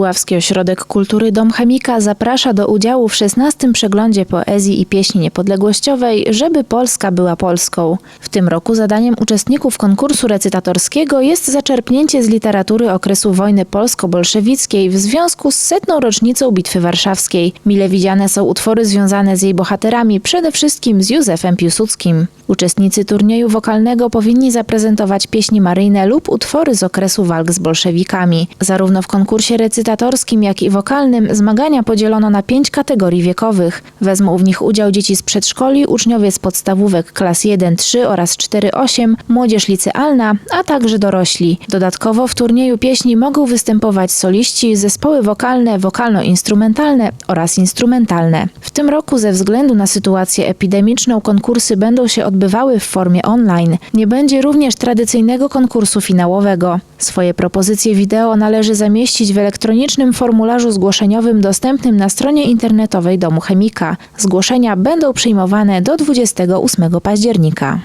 Puławski Ośrodek Kultury Dom Chemika zaprasza do udziału w 16. przeglądzie poezji i pieśni niepodległościowej, żeby Polska była Polską. W tym roku zadaniem uczestników konkursu recytatorskiego jest zaczerpnięcie z literatury okresu wojny polsko-bolszewickiej w związku z setną rocznicą Bitwy Warszawskiej. Mile widziane są utwory związane z jej bohaterami, przede wszystkim z Józefem Piłsudskim. Uczestnicy turnieju wokalnego powinni zaprezentować pieśni maryjne lub utwory z okresu walk z bolszewikami. Zarówno w konkursie recytatorskim, jak i wokalnym zmagania podzielono na pięć kategorii wiekowych. Wezmą w nich udział dzieci z przedszkoli, uczniowie z podstawówek klas 1-3 oraz 4-8, młodzież licealna, a także dorośli. Dodatkowo w turnieju pieśni mogą występować soliści, zespoły wokalne, wokalno-instrumentalne oraz instrumentalne. W tym roku ze względu na sytuację epidemiczną konkursy będą się odbywały w formie online. Nie będzie również tradycyjnego konkursu finałowego. Swoje propozycje wideo należy zamieścić w elektronicznym formularzu zgłoszeniowym dostępnym na stronie internetowej Domu Chemika. Zgłoszenia będą przyjmowane do 28 października.